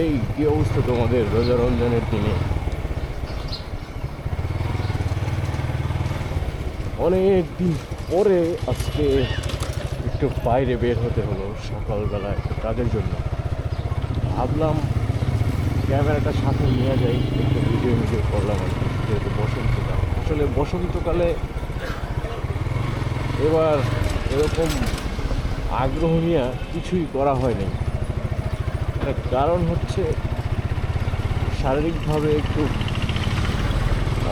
এই কি অবস্থা তোমাদের? রোজা রমজানের দিনে? অনেক দিন পরে আজকে একটু বাইরে বের হতে হলো সকালবেলা একটু কাজের জন্য। ভাবলাম ক্যামেরাটা সাথে নিয়ে যাই, একটু ভিডিও ভিডিও করলাম আর কি, যেহেতু বসন্তকাল। আসলে বসন্তকালে এবার এরকম আগ্রহ নিয়ে কিছুই করা হয়নি। তার কারণ হচ্ছে শারীরিকভাবে একটু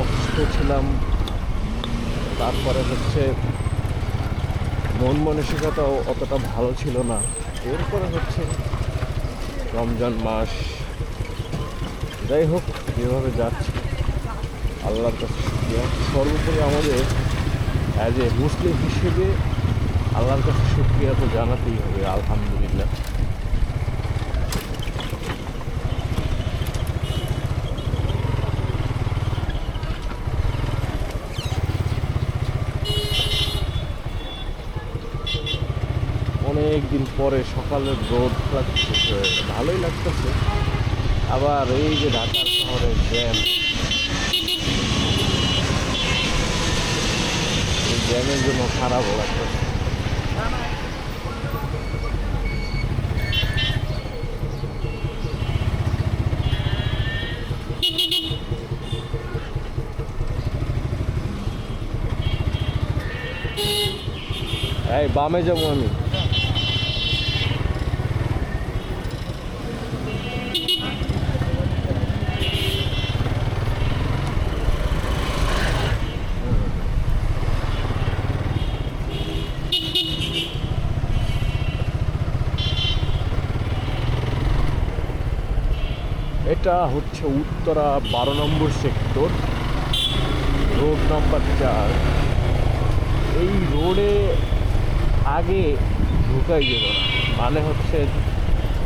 অসুস্থ ছিলাম। তারপরে হচ্ছে মন মানসিকতাও অতটা ভালো ছিল না। এরপরে হচ্ছে রমজান মাস। যাই হোক, যেভাবে যাচ্ছে, আল্লাহর কাছে শুক্রিয়া। সর্বোপরি আমাদের অ্যাজ এ মুসলিম হিসেবে আল্লাহর কাছে শুক্রিয়া তো জানাতেই হবে, আলহামদুলিল্লাহ অনেক দিন পরে সকালের রোদ লাগতেছে, ভালোই লাগতেছে। আবার এই যে ঢাকার শহরের জ্যাম জ্যামের জন্য খারাপও লাগতেছে। এই বামে যাব আমি। এটা হচ্ছে উত্তরা বারো নম্বর সেক্টর। রোড নাম্বার চার। এই রোডে আগে ঢুকাই যেত না। মানে হচ্ছে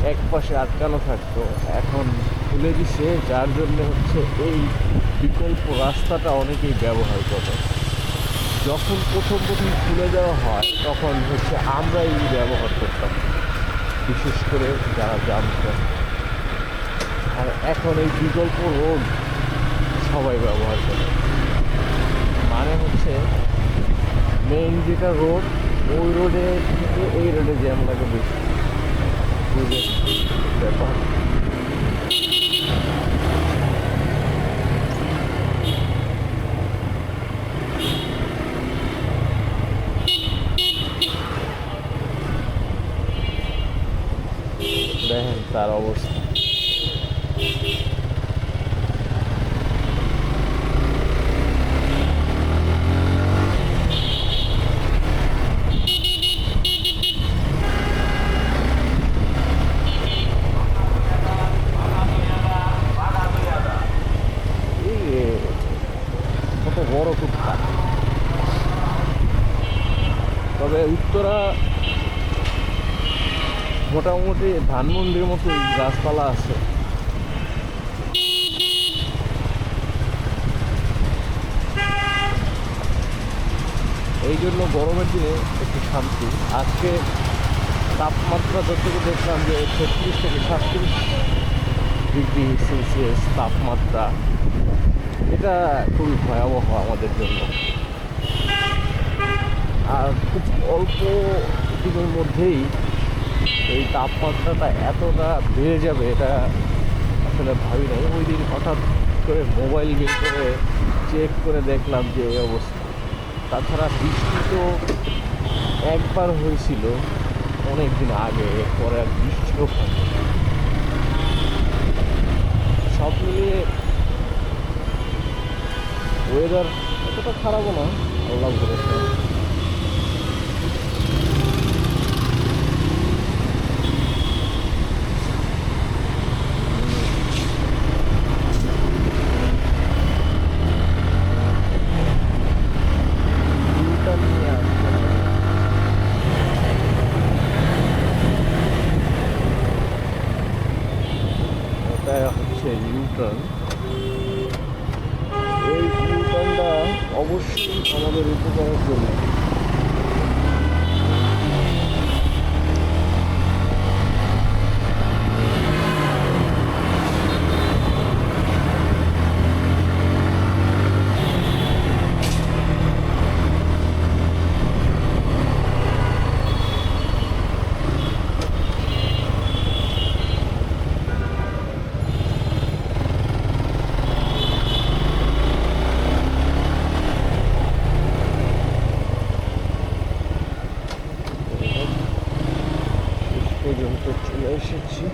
এক পাশে আটকানো থাকতো। এখন খুলে দিছে, যার জন্য হচ্ছে এই বিকল্প রাস্তাটা অনেকেই ব্যবহার করে। যখন প্রথম প্রথম খুলে দেওয়া হয়, তখন হচ্ছে আমরাই ব্যবহার করতাম। বিশেষ করে যারা জানতো আর এখন এই বিকল্প রোড সবাই ব্যবহার করে। মানে হচ্ছে মেইন যেটা রোড ওই রোডে থেকে এই রোডে জ্যাম লাগে বেশি। ব্যাপার। তার অবস্থা এই এ, কত বড় কুত্তা তবে উত্তরা মোটামুটি ধানমন্ডির মতো গাছপালা আছে। এই জন্য গরমের দিনে একটু শান্তি। আজকে তাপমাত্রা যতটুকু দেখলাম যে ছত্রিশ থেকে সাতত্রিশ ডিগ্রি সেলসিয়াস তাপমাত্রা। এটা খুবই ভয়াবহ আমাদের জন্য। আর খুব অল্প দিনের মধ্যেই এই তাপমাত্রাটা এতটা বেড়ে যাবে এটা আসলে ভাবি নাই। ওই দিন হঠাৎ করে মোবাইল বের করে চেক করে দেখলাম যে এই অবস্থা। তাছাড়া বৃষ্টি তো একবার হয়েছিল অনেক দিন আগে পরে আর বৃষ্টিও সব মিলিয়ে ওয়েদার এতটা খারাপও না, আল্লাহ ভরসা ভিউটা নিয়ে আসতে হবে। এটা হচ্ছে এই ইউটার্নটা অবশ্যই আমাদের উপকারের জন্য। পর্যন্ত চলে এসেছি